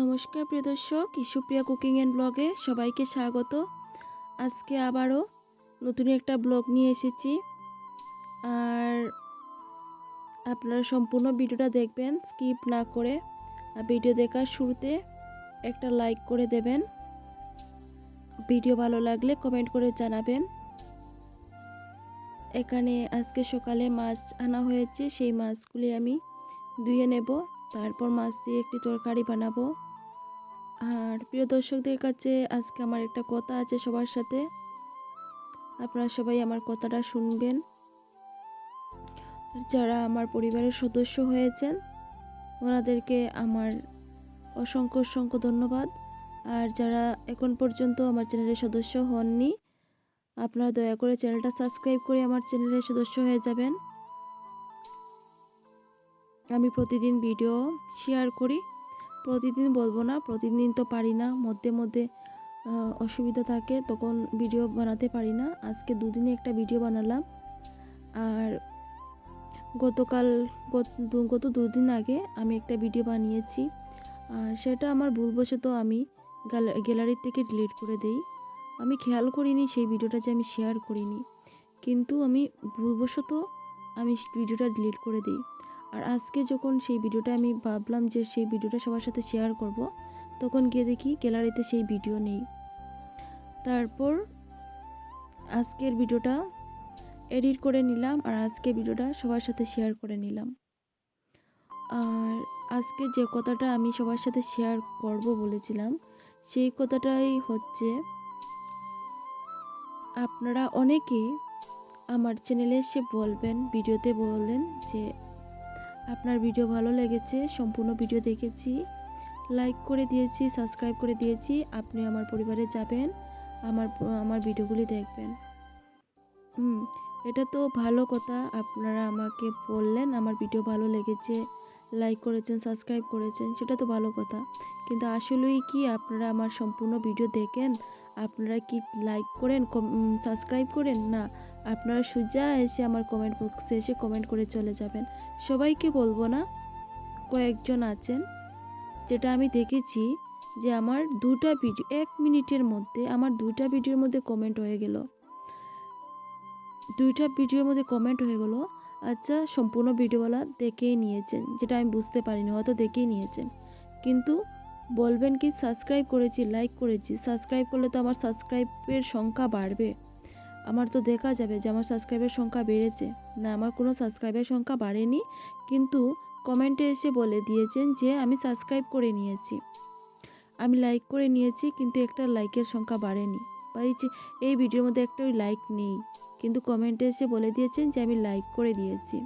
নমস্কার প্রিয় দর্শক ইস্যুপ্রিয়া কুকিং অ্যান্ড ব্লগে সবাইকে স্বাগত। আজকে আবারও নতুন একটা ব্লগ নিয়ে এসেছি। আর আপনারা সম্পূর্ণ ভিডিওটা দেখবেন, স্কিপ না করে। আর ভিডিও দেখার শুরুতে একটা লাইক করে দেবেন। ভিডিও ভালো লাগলে কমেন্ট করে জানাবেন। এখানে আজকে সকালে মাছ আনা হয়েছে, সেই মাছগুলি আমি ধুয়ে নেব। তারপর মাছ দিয়ে একটি তরকারি বানাবো। আর প্রিয় দর্শকদের কাছে আজকে আমার একটা কথা আছে সবার সাথে। আপনারা সবাই আমার কথাটা শুনবেন। যারা আমার পরিবারের সদস্য হয়েছেন, ওনাদেরকে আমার অসংখ্য অসংখ্য ধন্যবাদ। আর যারা এখন পর্যন্ত আমার চ্যানেলের সদস্য হননি, আপনারা দয়া করে চ্যানেলটা সাবস্ক্রাইব করে আমার চ্যানেলের সদস্য হয়ে যাবেন। আমি প্রতিদিন ভিডিও শেয়ার করি। প্রতিদিন বলব না, প্রতিদিন তো পারি না। মধ্যে মধ্যে অসুবিধা থাকে, তখন ভিডিও বানাতে পারি না। আজকে দুদিনে একটা ভিডিও বানালাম। আর গতকাল, গত- দুদিন আগে আমি একটা ভিডিও বানিয়েছি। আর সেটা আমার ভুলবশত আমি গ্যালা- গ্যালারি থেকে ডিলিট করে দেই। আমি খেয়াল করিনি সেই ভিডিওটা যে আমি শেয়ার করিনি। কিন্তু আমি ভুলবশত আমি ভিডিওটা ডিলিট করে দিই। আর আজকে যখন সেই ভিডিওটা আমি ভাবলাম যে সেই ভিডিওটা সবার সাথে শেয়ার করব, তখন গিয়ে দেখি গ্যালারিতে সেই ভিডিও নেই। তারপর আজকের ভিডিওটা এডিট করে নিলাম আর আজকে ভিডিওটা সবার সাথে শেয়ার করে নিলাম। আর আজকে যে কথাটা আমি সবার সাথে শেয়ার করব বলেছিলাম, সেই কথাটাই হচ্ছে, আপনারা অনেকে আমার চ্যানেলে এসে বলবেন ভিডিওতে বললেন যে আপনার ভিডিও ভালো লেগেছে, সম্পূর্ণ ভিডিও দেখেছি লাইক করে দিয়েছি সাবস্ক্রাইব করে দিয়েছি, আপনি আমার পরিবারে যাবেন, আমার আমার ভিডিওগুলি দেখবেন। এটা তো ভালো কথা, আপনারা আমাকে বললেন আমার ভিডিও ভালো লেগেছে। লাইক করেছেন সাবস্ক্রাইব করেছেন, সেটা তো ভালো কথা। কিন্তু আসলেই কি আপনারা আমার সম্পূর্ণ ভিডিও দেখেন? আপনারা কি লাইক করেন সাবস্ক্রাইব করেন? না, আপনারা সোজা এসে আমার কমেন্ট বক্সে এসে কমেন্ট করে চলে যাবেন। সবাইকে বলব না, কয়েকজন আছেন, যেটা আমি দেখেছি যে আমার দুটা ভিডিও এক মিনিটের মধ্যে, আমার দুইটা ভিডিওর মধ্যে কমেন্ট হয়ে গেল। দুইটা ভিডিওর মধ্যে কমেন্ট হয়ে গেল। আচ্ছা সম্পূর্ণ ভিডিওওয়ালা দেখেই নিয়েছেন, যেটা আমি বুঝতে পারিনি, হয়তো দেখেই নিয়েছেন। কিন্তু বলবেন কি সাবস্ক্রাইব করেছি লাইক করেছি সাবস্ক্রাইব করলে তো আমার সাবস্ক্রাইবের সংখ্যা বাড়বে। আমার তো দেখা যাবে যে আমার সাবস্ক্রাইবের সংখ্যা বেড়েছে। না, আমার কোনো সাবস্ক্রাইবের সংখ্যা বাড়েনি, কিন্তু কমেন্টে এসে বলে দিয়েছেন যে আমি সাবস্ক্রাইব করে নিয়েছি। আমি লাইক করে নিয়েছি, কিন্তু একটা লাইকের সংখ্যা বাড়েনি। বা এই ভিডিওর মধ্যে একটা লাইক নেই। কিন্তু কমেন্টে এসে বলে দিয়েছেন যে আমি লাইক করে দিয়েছি।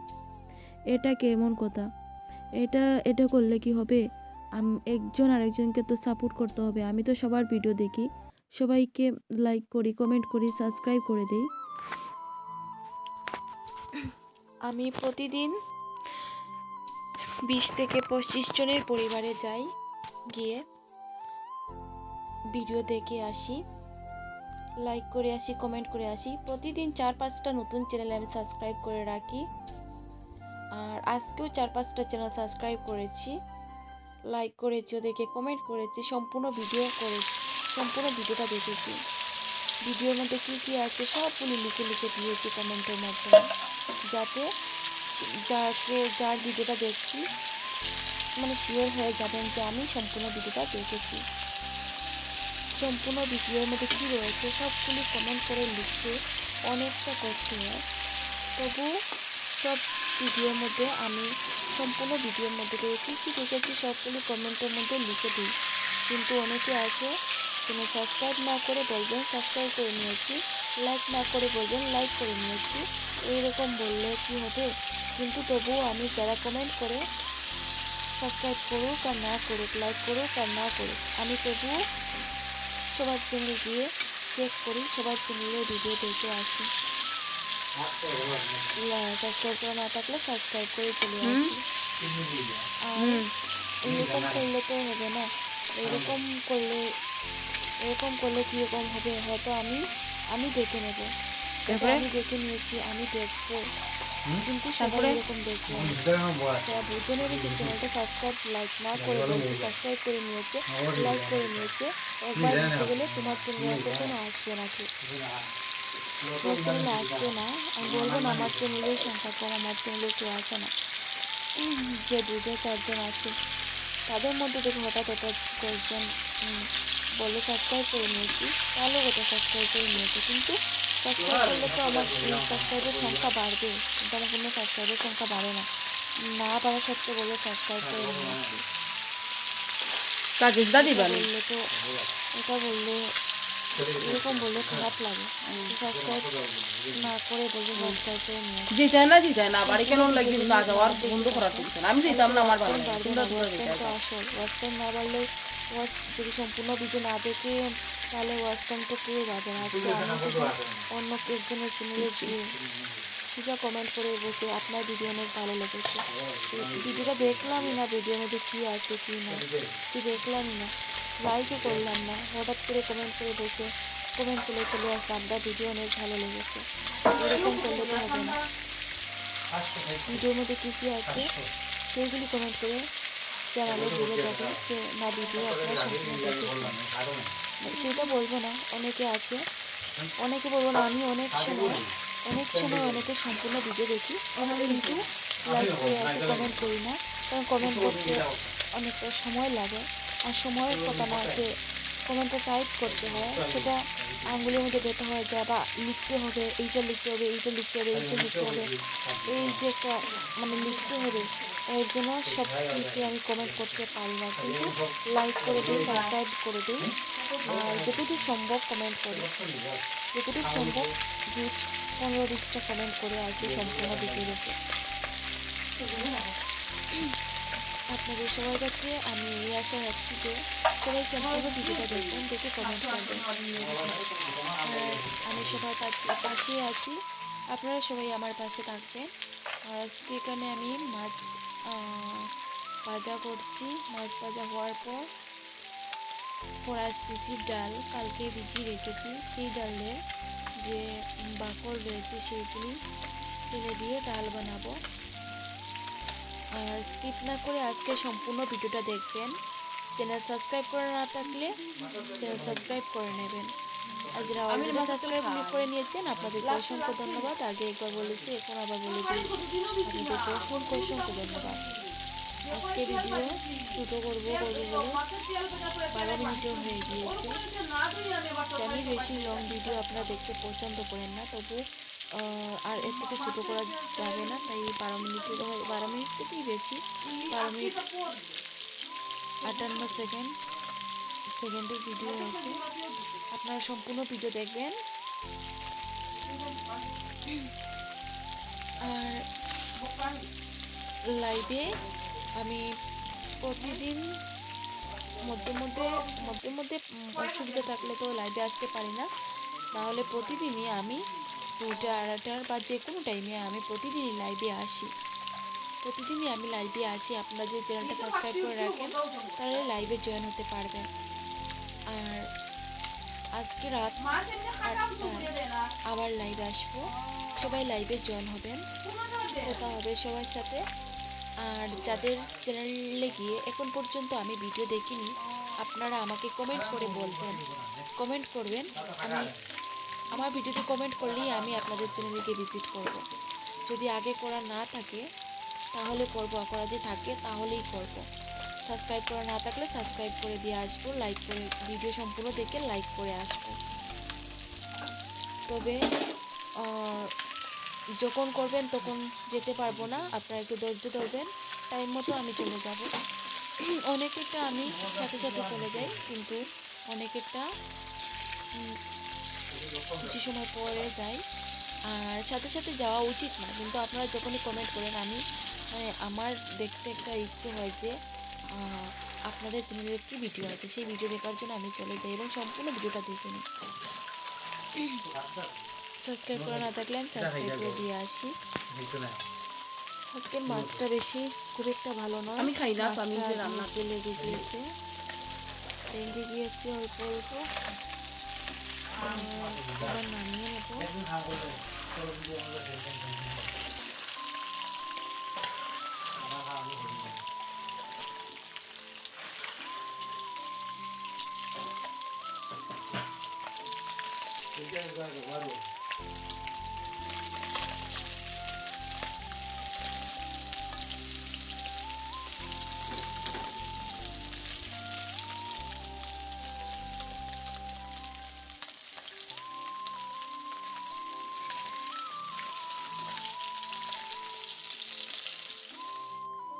এটা কেমন কথা? এটা এটা করলে কি হবে? একজন আরেকজনকে তো সাপোর্ট করতে হবে। আমি তো সবার ভিডিও দেখি। সবাইকে লাইক করি কমেন্ট করি সাবস্ক্রাইব করে দিই। আমি প্রতিদিন বিশ থেকে পঁচিশ জনের পরিবারে যাই, গিয়ে ভিডিও দেখে আসি। লাইক করে আসি কমেন্ট করে আসি। প্রতিদিন চার পাঁচটা নতুন চ্যানেল আমি সাবস্ক্রাইব করে রাখি। আর আজকেও চার পাঁচটা চ্যানেল সাবস্ক্রাইব করেছি। লাইক করেছি, ওদেরকে কমেন্ট করেছি, সম্পূর্ণ ভিডিও করেছি, সম্পূর্ণ ভিডিওটা দেখেছি। ভিডিওর মধ্যে কী কী আছে, সবগুলি লিখে লিখে দিয়েছি কমেন্টের মাধ্যমে। যাতে যাকে, যার ভিডিওটা দেখছি মানে শিওর হয়ে যাবেন যে আমি সম্পূর্ণ ভিডিওটা দেখেছি। সম্পূর্ণ ভিডিওর মধ্যে কী রয়েছে, সবগুলি কমেন্ট করে লিখতে অনেকটা কষ্ট হয়। তবু সব ভিডিওর মধ্যে আমি সম্পূর্ণ ভিডিওর মধ্যে দিয়ে কী কী দেখেছি, সবগুলি কমেন্টের মধ্যে লিখে দিই। কিন্তু অনেকে আছে, কোনো সাবস্ক্রাইব না করে বলবেন সাবস্ক্রাইব করে নিয়েছি লাইক না করে বলবেন লাইক করে নিয়েছি। এইরকম বললে কি হবে? কিন্তু তবুও আমি যারা কমেন্ট করে সাবস্ক্রাইব করুক আর না করুক লাইক করুক আর না করুক, আমি তবুও সবার চ্যানেল গিয়ে চেক করি সবার চ্যানেলে ভিডিও দেখে আসি। সাবস্ক্রাইব করা না থাকলে সাবস্ক্রাইব করে চলে আসি। আর এরকম করলে তো হবে না। এরকম করলে এরকম করলে কীরকম হবে? হয়তো আমি আমি দেখে নেব। আমি দেখে নিয়েছি আমি দেখব। কিন্তু। তারা বুঝে যে করে আমার চ্যানেলের কেউ আসে না যে দুজন চারজন আসে তাদের মধ্যে দেখো হঠাৎ হঠাৎ কয়েকজন বলে সাবস্ক্রাইব করে নিয়েছি তাহলে ওটা সাবস্ক্রাইব করে নিয়েছে কিন্তু সাবস্ক্রাইব করলে তো আমার সাবস্ক্রাইবের সংখ্যা বাড়বে কিন্তু আমার কোনো সাবস্ক্রাইবের সংখ্যা বাড়ে না না বাড়া সত্ত্বেও বলে সাবস্ক্রাইব করে নিয়েছি কাজের দাদি বললে তো এটা বললে এরকম বললে খারাপ লাগে সাবস্ক্রাইব না করে বললে সাবস্ক্রাইব করে নিয়েছি যেতে না যেতে না বাড়ি কেন লাগি না যাওয়ার বন্ধ করার টেনশন আমি যেতাম না, আমার বাড়ি তোমরা দূরে যেতে আসল ওয়াচ না বাড়লে ওয়াচ যদি সম্পূর্ণ ভিডিও না দেখে তাহলে ওয়াচ টাইম তো কেউ যাবে না আজকে আমি যদি অন্য একজনের চ্যানেলে গিয়ে সোজা কমেন্ট করে বসে আপনার ভিডিও অনেক ভালো লেগেছে। ভিডিওটা দেখলামই না ভিডিওর মধ্যে কী আছে কী না। কিছু দেখলামই না। লাইকও করলাম না। হঠাৎ করে কমেন্ট করে বসে কমেন্ট করে চলে আসলাম আপনার ভিডিও অনেক ভালো লেগেছে। এরকম করলে তো হবে না। ভিডিওর মধ্যে কী কী আছে? সেইগুলি কমেন্ট করে জানালে বুঝে যাবে যে না ভিডিও আপনার সম্পূর্ণ সেটা বলব না, অনেকে আছে। অনেকে বলব না, আমি অনেক সময় অনেক সময় অনেকে সম্পূর্ণ ভিডিও দেখি, কিন্তু লাইক করে আছে কমেন্ট করি না, কারণ কমেন্ট করতে অনেকটা সময় লাগে, আর সময়ের কথা না যে কমেন্টটা টাইপ করতে হয়, সেটা আঙ্গুলের মধ্যে ব্যথা হয়ে যায় বা লিখতে হবে এইটা লিখতে হবে এইটা লিখতে হবে এইটা লিখতে হবে, এই যে একটা মানে লিখতে হবে, এর জন্য সব কিছু আমি কমেন্ট করতে পারি না, কিন্তু লাইক করে দিই সাবস্ক্রাইব করে দিই। যতটুকু সম্ভব কমেন্ট করি। যতটুকু সম্ভব দু পনেরো বিশটা কমেন্ট করে আসি সম্পূর্ণ ভিডিওর উপর আপনাদের সবার কাছে আমি এই আশা রাখছি যে সবাই সম্পূর্ণ ভিডিওটা দেখবেন, দেখে কমেন্ট করবেন। আমি সবার পাশেই আছি। আপনারা সবাই আমার পাশে থাকবেন। আর আজকে এখানে আমি মাছ ভাজা করছি। মাছ ভাজা হওয়ার পর ফরাস বিচির ডাল কালকে ভিজিয়ে রেখেছি। সেই ডালের যে বাকর রয়েছে সেইগুলি ফেলে দিয়ে ডাল বানাবো। আর স্কিপ না করে আজকে সম্পূর্ণ ভিডিওটা দেখবেন। চ্যানেল সাবস্ক্রাইব করে না থাকলে চ্যানেল সাবস্ক্রাইব করে নেবেন। আর যারা অলরেডি সাবস্ক্রাইব করে নিয়েছেন আপনাদেরকে অসংখ্য ধন্যবাদ। আগে একবার বলেছি এখন আবার বলে দিই। আপনাদেরকে অসংখ্য অসংখ্য ধন্যবাদ। আজকে ভিডিও ছোটো করব করব বলে। বারো মিনিটও হয়ে গিয়েছে। জানি বেশি লং ভিডিও আপনারা দেখতে পছন্দ করেন না, তবু আর এর থেকে ছোটো করা যাবে না, তাই বারো মিনিটের বারো মিনিট থেকেই বেশি। বারো মিনিট আটান্ন সেকেন্ড সেকেন্ডের ভিডিও হয়েছে আপনারা সম্পূর্ণ ভিডিও দেখবেন। আর লাইভে আমি প্রতিদিন মধ্যে মধ্যে মধ্যে মধ্যে অসুবিধা থাকলে তো লাইভে আসতে পারি না। তাহলে প্রতিদিনই আমি দুটা আড়াইটার বা যে কোনো টাইমে আমি প্রতিদিনই লাইভে আসি। প্রতিদিনই আমি লাইভে আসি। আপনারা যে চ্যানেলটা সাবস্ক্রাইব করে রাখেন তাহলে লাইভে জয়েন হতে পারবেন। আর আজকে রাত আবার লাইভে আসব। সবাই লাইভে জয়েন হবেন। কথা হবে সবার সাথে। আর যাদের চ্যানেলে গিয়ে এখন পর্যন্ত আমি ভিডিও দেখিনি, আপনারা আমাকে কমেন্ট করে বলবেন। কমেন্ট করবেন। আমি আমার ভিডিওতে কমেন্ট করলেই আমি আপনাদের চ্যানেলে গিয়ে ভিজিট করব। যদি আগে করা না থাকে, তাহলে করব। করা যদি থাকে, তাহলেই করব। সাবস্ক্রাইব করা না থাকলে সাবস্ক্রাইব করে দিয়ে আসব লাইক করে ভিডিও সম্পূর্ণ দেখে লাইক করে আসব। তবে যখন করবেন তখন যেতে পারব না। আপনারা একটু ধৈর্য ধরবেন। টাইম মতো আমি চলে যাব। অনেকেরটা আমি সাথে সাথে চলে যাই, কিন্তু অনেকেরটা কিছু সময় পরে যাই। আর সাথে সাথে যাওয়া উচিত না, কিন্তু আপনারা যখনই কমেন্ট করেন, আমি মানে আমার দেখতে একটা ইচ্ছে হয় যে আপনাদের চ্যানেলের কি ভিডিও আছে। সেই ভিডিও দেখার জন্য আমি চলে যাই এবং সম্পূর্ণ ভিডিওটা দেখে নিই। সাবস্ক্রাইব করা না থাকলে আমি সাবস্ক্রাইব করে দিয়ে আসি। আজকে মাছটা বেশি খুব একটা ভালো নয়। আমি খাই না আমি রান্নাতে লেগে গিয়েছে লেগে গিয়েছে অল্প অল্প। আবার নামিয়ে নেব। Thank you.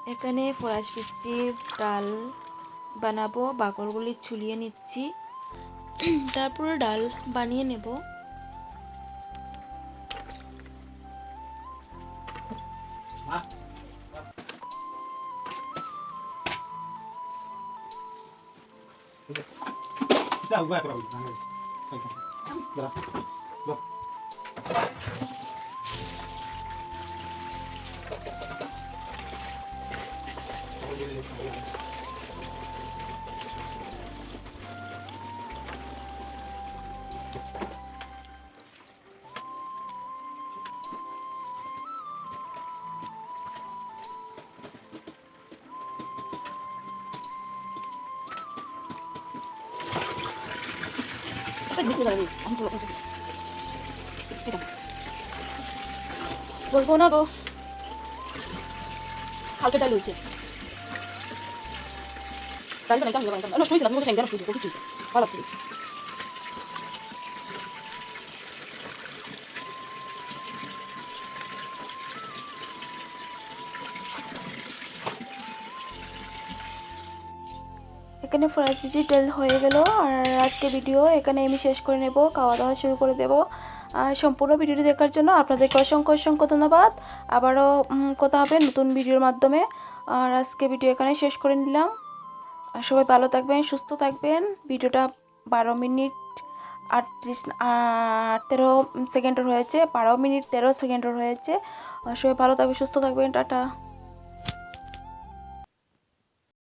এখানে ফরাস পিচির ডাল বানাবো বাকরগুলি ছুলিয়ে নিচ্ছি তারপরে ডাল বানিয়ে নেব Dá, vai para onde? Dá. Dá. বলব না গো হালকা ডাল হয়েছে ডাল বানাইতাম না বানাইতাম না শুনেছি তুমি কোথায় গেলাম শুনছি কিছু ভালো লাগছে এখানে ফ্রাইস ভিজি তেল হয়ে গেল। আর আজকে ভিডিও এখানে আমি শেষ করে নেব খাওয়া দাওয়া শুরু করে দেব। আর সম্পূর্ণ ভিডিওটি দেখার জন্য আপনাদেরকে অসংখ্য অসংখ্য ধন্যবাদ। আবারও কথা হবে নতুন ভিডিওর মাধ্যমে। আর আজকে ভিডিও এখানে শেষ করে নিলাম। আর সবাই ভালো থাকবেন, সুস্থ থাকবেন। ভিডিওটা বারো মিনিট আটত্রিশ তেরো সেকেন্ডের হয়েছে, বারো মিনিট তেরো সেকেন্ডের হয়েছে। সবাই ভালো থাকবে সুস্থ থাকবেন, টাটা।